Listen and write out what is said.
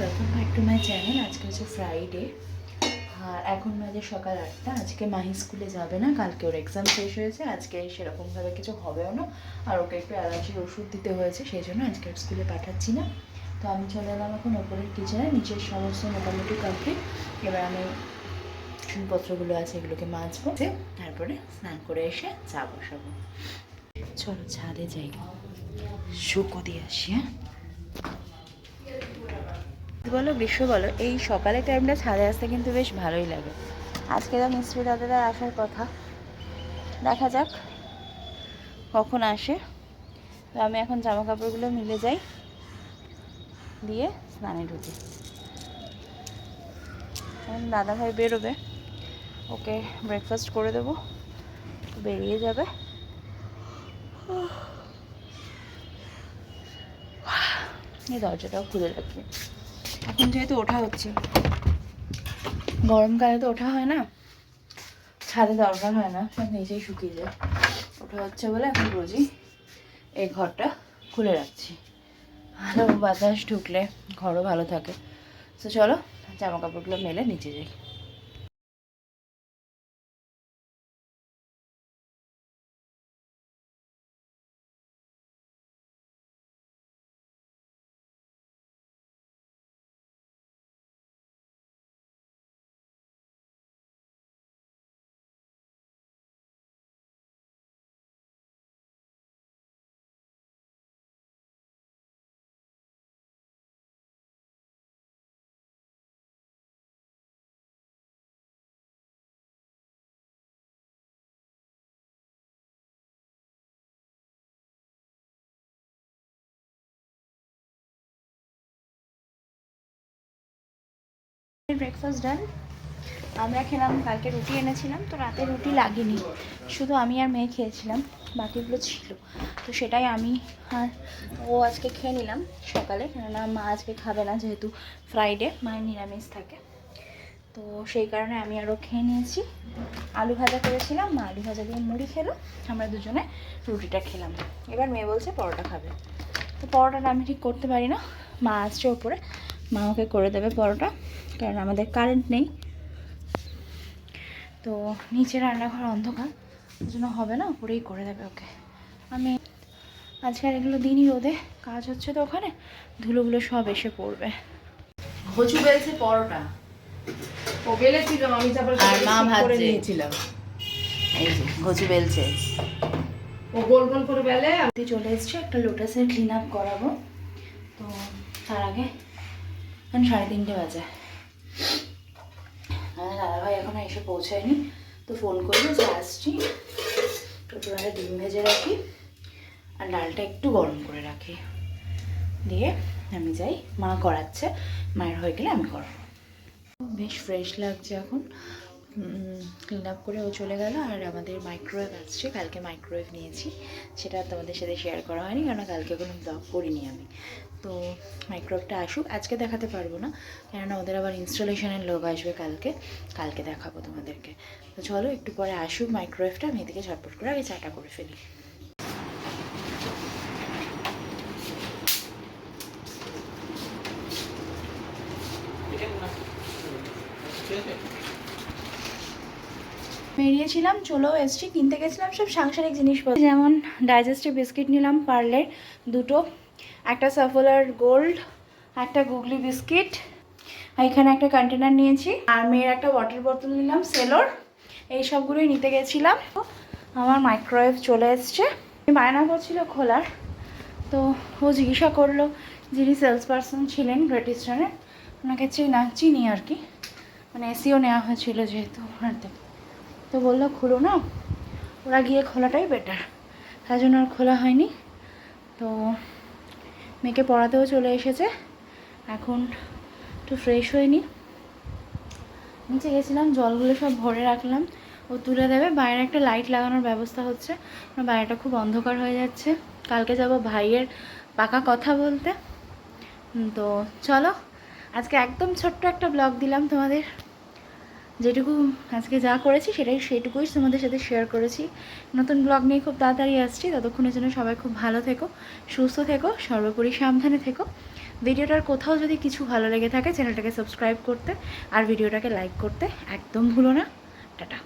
Welcome back to my channel আজকে হচ্ছে Friday আর এখন বাজে সকাল আটটা, আজকে মাহি স্কুলে যাবে না, কালকে ওর এক্সাম শেষ হয়েছে, আজকে সেরকমভাবে কিছু হবেও না। আর ওকে একটু অ্যালার্জির ওষুধ দিতে হয়েছে সেই জন্য আজকে স্কুলে পাঠাচ্ছি না। তো আমি চলে এলাম এখন ওপরের কিচেনে নিচের সমস্ত মোটামুটি কমপ্লিট এবার আমি বাসনপত্রগুলো আছে, এগুলোকে মাজবো তারপরে স্নান করে এসে চা বসাবো। চলো ছাদে যাই। শুকো দিয়ে আসি হ্যাঁ? বলো, গ্রীষ্ম বলো, এই সকালের টাইমটা ছাদে আসতে কিন্তু বেশ ভালোই লাগে। আজকে তো মিস্ত্রি দাদারা আসার কথা। দেখা যাক কখন আসে। তো আমি এখন জামা কাপড়গুলো মিলে যাই, দিয়ে স্নানে ঢুকি। দাদা ভাই বেরোবে, ওকে ব্রেকফাস্ট করে দেবো, বেরিয়ে যাবে। এই দরজাটাও খুলে রাখি। এখন যেহেতু ওঠা হচ্ছে। গরমকালে তো ওঠা হয় না। ছাদে দরকার হয় না, সব নিজেই শুকিয়ে যায়। ওঠা হচ্ছে বলে এখন রোজই এই ঘরটা খুলে রাখছি। ভালো বাতাস ঢুকলে ঘরও ভালো থাকে। তো চলো জামা কাপড়গুলো মেলে নিচে যাই। ব্রেকফাস্ট ডান আমরা খেলাম, কালকে রুটি এনেছিলাম, তো রাতে রুটি লাগেনি। শুধু আমি আর মেয়ে খেয়েছিলাম, বাকিগুলো ছিল। তো সেটাই আমি আর ও আজকে খেয়ে নিলাম সকালে, কেননা মা আজকে খাবে না যেহেতু ফ্রাইডে মায়ের নিরামিষ থাকে। তো সেই কারণে আমি আরও খেয়ে নিয়েছি। আলু ভাজা করেছিলাম, মা আলু ভাজা দিয়ে মুড়ি খেলো, আমরা দুজনে রুটিটা খেলাম। এবার মেয়ে বলছে পরোটা খাবে। তো পরোটাটা আমি ঠিক করতে পারি না, মা আসছে ওপরে। মা ওকে করে দেবে পরোটা কারণ আমাদের কারেন্ট নেই। তো নিচে রান্নাঘর অন্ধকার ওই জন্য হবে না উপরেই করে দেবে ওকে। আমি আজকাল এগুলো দিনই রোদে কাজ হচ্ছে তো ওখানে ধুলোগুলো সব এসে পড়বে। কচু বেলছে পরোটা। ও বেলেছিল আমি তারপরে আর মা ভাজছে। নিয়েছিলাম। এই যে কচু বেলছে। ও গোল গোল করে বেলে। আমি চলে এসেছি একটা লোটাসের ক্লিন আপ করাবো। তো তার আগে এখন সাড়ে তিনটে বাজে। দাদাভাই এখনও এসে পৌঁছায়নি, তো ফোন করবে যে আসছি। টোটোটা ডিম ভেজে রাখি, আর ডালটা একটু গরম করে রাখি। দিয়ে আমি যাই, মা করাচ্ছে, মায়ের হয়ে গেলে আমি করব। বেশ ফ্রেশ লাগছে এখন। ক্লিন আপ করে ও চলে গেল আর আমাদের মাইক্রোওয়েভ আসছে। কালকে মাইক্রোওয়েভ নিয়েছি। সেটা তোমাদের সাথে শেয়ার করা হয়নি কেননা কালকে কোনো ব্লগ করিনি আমি। তো মাইক্রোওয়েভটা আসুক, আজকে দেখাতে পারব না। কেননা ওদের আবার ইনস্টলেশনের লোক আসবে কালকে। কালকে দেখাবো তোমাদেরকে। তো চলো, একটু পরে আসুক মাইক্রোওয়েভটা আমি এদিকে ঝটপট করে আগে চাটা করে ফেলি। বেরিয়েছিলাম, চলেও এসছি, কিনতে গেছিলাম সব সাংসারিক জিনিসপত্র। যেমন ডাইজেস্টিভ বিস্কিট নিলাম, পার্লের দুটো, একটা সাফলার গোল্ড একটা গুগলি বিস্কিট এখানে একটা কন্টেনার নিয়েছি, আর মেয়ের একটা ওয়াটার বোতল নিলাম, সেলোর, এই সবগুলোই নিতে গেছিলাম। আমার মাইক্রোওয়েভ চলে এসছে। বায়না করছিল খোলার, তো ও জিজ্ঞাসা করল, যিনি সেলস পারসন ছিলেন গ্রেট ইস্টার্নের ওনাকে চিনা চিনি আর কি মানে এসিও নেওয়া হয়েছিল যেহেতু ওনার থেকে। তো বলল, খুলো না, ওরা গিয়ে খোলাটাই বেটার তার জন্য আর খোলা হয়নি। তো মেয়েকে পড়াতেও চলে এসেছে। এখন একটু ফ্রেশ হয়নি নিচে গেছিলাম, জলগুলো সব ভরে রাখলাম। ও তুলে দেবে, বাইরে একটা লাইট লাগানোর ব্যবস্থা হচ্ছে। বাইরেটা খুব অন্ধকার হয়ে যাচ্ছে। কালকে যাব ভাইয়ের পাকা কথা বলতে। তো চলো, আজকে একদম ছোট্ট একটা ব্লগ দিলাম তোমাদের। যেটুকু আজকে যা করেছি সেটাই সেটুকুই তোমাদের সাথে শেয়ার করেছি। নতুন ব্লগ নিয়ে খুব তাড়াতাড়ি আসছি। ততক্ষণের জন্য সবাই খুব ভালো থেকো, সুস্থ থেকো, সর্বোপরি সাবধানে থেকো। ভিডিওটার কোথাও যদি কিছু ভালো লেগে থাকে চ্যানেলটাকে সাবস্ক্রাইব করতে আর ভিডিওটাকে লাইক করতে একদম ভুলো না। টাটা।